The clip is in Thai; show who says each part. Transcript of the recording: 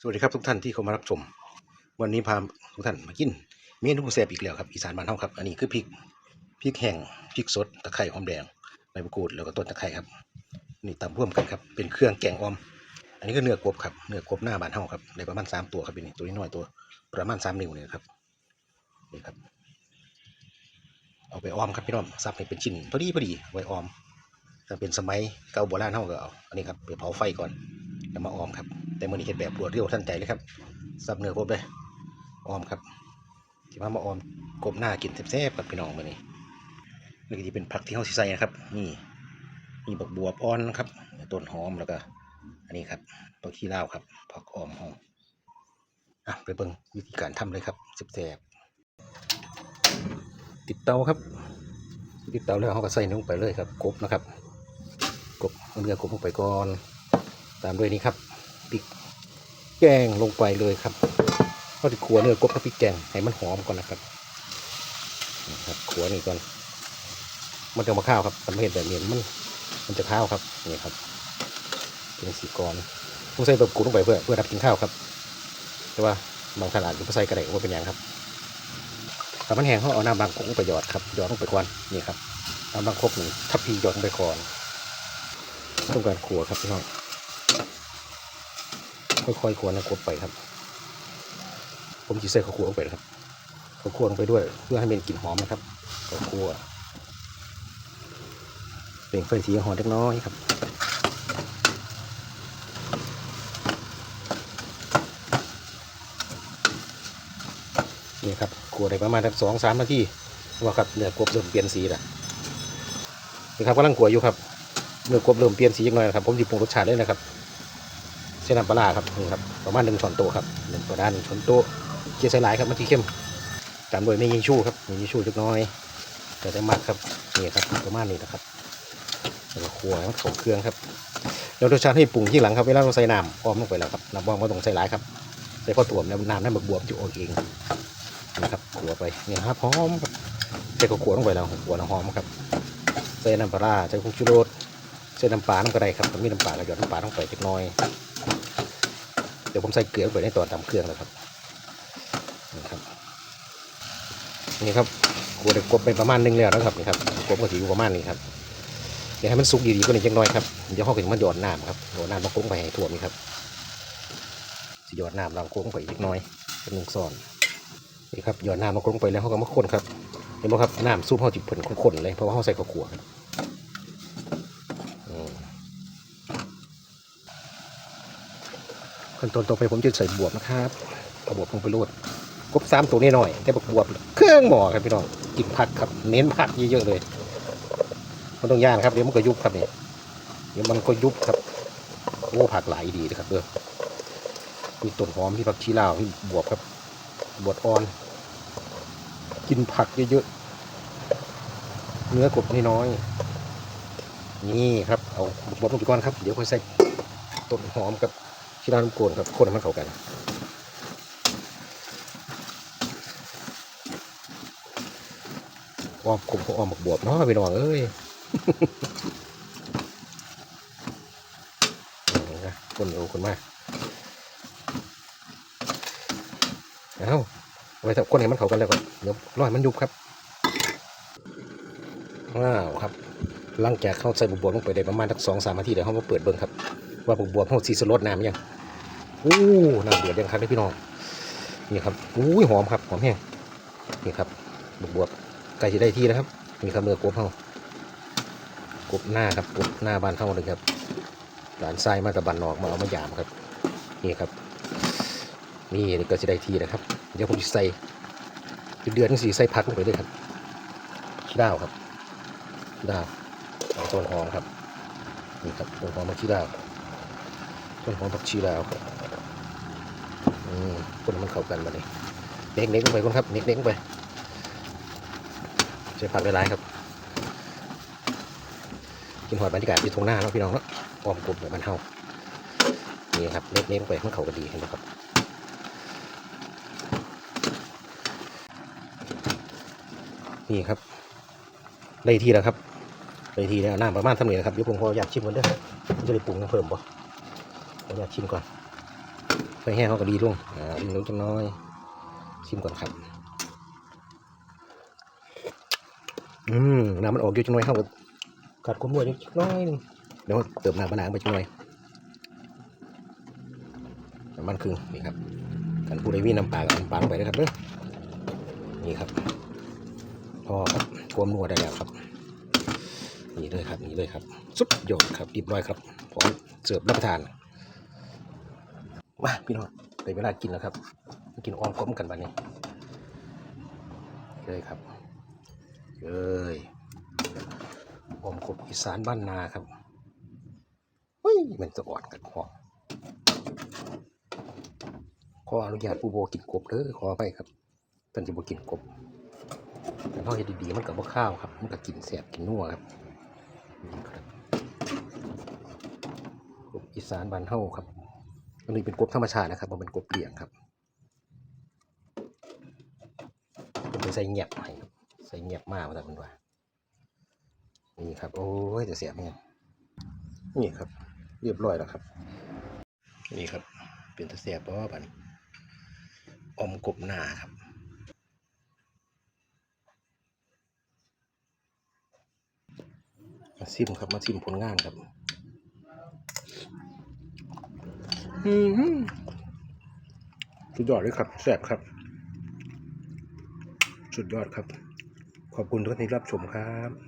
Speaker 1: สวัสดีครับทุกท่านที่เข้ามารับชม วันนี้พาทุกท่านมากิน เมนูแซ่บอีกแล้วครับอีสานบ้านเฮาครับ อันนี้คือพริกพริกแห้งพริกสดตะไคร้หอมแดงใบมะกรูดแล้วก็ต้นตะไคร้ครับ นี่ตำร่วมกันครับเป็นเครื่องแกงออม อันนี้ก็เนื้อกบครับเนื้อกบหน้าบ้านเฮาครับได้ประมาณสามตัวครับนนี้ตัวนี้น้อยตัวประมาณสามนิ้วเนี่ยครับนี่ครับ เอาไปออมครับพี่น้องซับให้เป็นชิ้นพอดีพอดีไว้ออมถ้าเป็นสมัยเก่าโบราณเฮาก็เอาอันนี้ครับไปเผาไฟก่อน แล้วมาออมครับ แต่มื้อนี้เฮ็ดแบบรวดเร็วทันใจเลยครับซับเนื้อกบเลยออมครับที่มามาออมกบหน้ากินแซ่บๆกับพี่น้องมื้อนี้นี่ก็จะเป็นผักที่เฮาใส่นะครับ นี่มีบักบัวอ่อนนะครับต้นหอมแล้วก็ อันนี้ครับผักขี้เหล้าครับผักออมเฮาอะไปเบิ่งวิธีการทำเลยครับแซ่บๆติดเตาครับติดเตาแล้วเขาก็ใส่ลงไปเลยครับกบนะครับกบเนื้อกบลงไปก่อน ตามด้วยนี่ครับพริกแกงลงไปเลยครับเขาจะขัวเนื้อกบกับพริกแกงให้มันหอมก่อนนะครับครับขัวนี่ก่อน มันจะมาข้าวครับมันไม่เห็นแบบนี้มัน มันจะข้าวครับนี่ครับเป็นสีกรต้องใส่แบบกูลงไปเพื่อเพื่อรับกินข้าวครับ แต่ว่าบางขนาดอยู่ใส่กระไดว่าเป็นอย่างครับถ้ามันแห้งเขาเอาน้ำบางกกลงไปหยอดครับหยอดลงไปก่อนนี่ครับน้ำบางคกหนึ่งทัพพีหยอดลงไปก่อนต้องการขัวครับพี่น้อง ค่อยๆขวนะกดไปครับ ผมจะใส่ข้าวคั่วลงไปนะครับข้าวคั่วลงไปด้วย เพื่อให้เป็นกลิ่นหอมนะครับข้าวคั่วเปล่งไฟสีหอมเล็กน้อยครับนี่ครับคั่วได้ประมาณสักสองสามนาทีว่าครับเนื้อกบเริ่มเปลี่ยนสีแล้วนี่ครับกำลังขัวอยู่ครับเมื่อกบเริ่มเปลี่ยนสีจังหน่อยครับผมจะปรุงรสชาติเลยนะครับ ใช้นน้ำปลาร้าครับนี่ครับประมาณหนึ่งช้อนโต๊ะครับหนึ่งปลาร้าหนึ่งช้อนโต๊ะเกลือใส่หลายครับมันที่เข้มตามด้วยไม่ยิงชู่ครับม่ยิงชู่เล็กน้อยแต่ได้มากครับนี่ครับประมาณนี้นะครับแล้วก็ขัวให้มันเข้าเครื่องครับแล้วรสชาติให้ปรุงที่หลังครับเวลาเราใส่น้ำอ้อมลงไปแล้วครับน้ำอ้อมก็ต้องใส่หลายครับใส่ข้าวตัวมแล้วน้ำนั่นบวบๆจะออกเองนะครับขัวไปเนี่ยครับหอมครับใส่ข้าวขัวลงไปแล้วขัวน้ำหอมครับใส่น้ำปลาร้าใส่ผงชูรสใส่น้ำปลาน้ำกระไดครับมมีน้ำปลาแล้วหยอดน้ำปลาลงไปเล็กน้อย ดี๋ยวผมใส่เกลือไปในตอนทำเครื่องแล้วครับนี่ครับนี่ครับกวดกบไปประมาณหนึงแล้วนะครับนี่ครับกบก็ถืออยู่ประมาณนี้ครับเดี๋ยวให้มันสุกดีๆก็หนิดจังน้อยครับเดี๋ยวเขาก็จะมาหยอดน้ำครับหยอดน้ำมากุ้งไปให้ทั่วนี่ครับสิหยอดน้ำลางกุ้งไปอีกน้อยเป็นหนึ่งซ้อนนี่ครับหยอดน้ำมากุ้งไปแล้วเขาก็มาคนครับเห็นไหมครับน้ำซุปเขาจิบผลข้นๆเลยเพราะว่าเขาใส่ข้าวขัวครับอืม ขั้นตอนต่อไปผมจะใส่บวบนะครับเอาบวบลงไปโรดกบสามตัวนี้หน่อยแต่บักบวบเครื่องหมอครับพี่น้องกินผักครับเน้นผักเยอะๆเลยมันต้องย่างครับเดี๋ยวมันก็ยุบครับเนี่ยเดี๋ยวมันก็ยุบครับโอ้ผักหลายดีนะครับเด้อมีต้นหอมที่ผักชีลาวที่บวบครับบวบอ่อน กินผักเยอะๆเนื้อกบน้อยๆนี่ครับเอาบดลงไปก่อนครับ เดี๋ยวค่อยใส่ต้นหอมกับ ที่ร้านน้ำโกนครับคนมันเข้ากันอ้อมขมอ้อมบักบวบเนาะพี่น้องเอ้ยนะคนเร็วคนมากเอาเอาไปทำคนให้มันเข้ากันแล้วก็เดี๋ยวรอให้มันยุบครับว้าวครับหลังจากเข้าใส่บุบบวบลงไปได้ประมาณสักสองสามนาทีเดี๋ยวเขามาเปิดเบิ้งครับ ว่าบุบบวบเขาสีสลดน้ำยัง อู้น้ำเดือดยังครับพี่น้องนี่ครับอู้ยหอมครับหอมแห้งนี่ครับบุบบวบใกล้จะได้ที่แล้วครับนี่ครับเนื้อกบเขากบหน้าครับกบหน้าบ้านเขาเลยครับหลานทรายมากับบ้านนอกมาเอามายามครับนี่ครับ นี่ก็จะได้ทีนะครับ เดี๋ยวผมจะใส่เดือนสีใส่ผักลงไปเลยครับขี้ดาวครับขี้ดาวเอาต้นหอมครับนี่ครับต้นหอมมาขี้ดาวต้นหอมผักชีดาวครับ อืมคนมันเข้ากันมาเลยเน็กเน็กลงไปก่อนครับเน็กเน็กลงไปใส่ผักหลายครับ กินหอยบรรยากาศที่ทงหน้าเนาะพี่น้องเนาะอ้อมกลมแบบมันเฮานี่ครับเน็กเน็กลงไปมันเข้ากันดีเห็นไหมครับนี่ครับได้ทีแล้วครับได้ทีแล้วน้ำประมาณเท่านี้นะครับเดี๋ยวผมขออยากชิมก่อนเด้อผมจะได้ปรุงเพิ่มบ่ขออยากชิมก่อน ไฟแห้งเขาก็ดีลงอ่าดีลงจังน้อย ชิมก่อนครับ อืมน้ำมันออกอยู่จังน้อยเข้ากับกัดความบัวอยู่จังน้อยนึงเดี๋ยวเติมน้ำมะนาวไปจังน้อยน้ำมันครึ่งนี่ครับกันผู้ใดมีน้ำปลาก็เอาน้ำปลาลงไปเลยครับเด้อนี่ครับพอครับความนัวได้แล้วครับ นี่เลยครับนี่เลยครับ สุดยอดครับเรีบร้อยครับพร้อมเสิร์ฟรับประทาน มาพี่น้องได้เวลากินแล้วครับ กินอ้อมก้มกันบัดนี้เลยครับเลยอ้อมกบอีสานบ้านนาครับเฮ้ยมันจะอ่อนกันหอมขออนุญาตปูโบกินกบเด้อขอไปครับเพิ่นจะบกินกบแต่พอเฮ็ดดีๆมันกับบข้าวครับ มันก็กินแสบกินนัวครับนี่ครับกบอีสานบ้านเฮาครับ อันนี้เป็นกบธรรมชาตินะครับมันเป็นกบเลี้ยงครับเป็นไปใส่เงียบให้ครับใส่เงียบมากว่าแต่เป็นว่านี่ครับ โอ้ยจะเสียบเนี่ยนี่ครับ เรียบร้อยแล้วครับ นี่ครับ เป็นตะเสียบเพราะว่าบันอมกบหน้าครับมาซิมครับมาซิมผลงานครับ อืมสุดยอดเลยครับแซ่บครับ สุดยอดครับ ขอบคุณทุกท่านที่รับชมครับ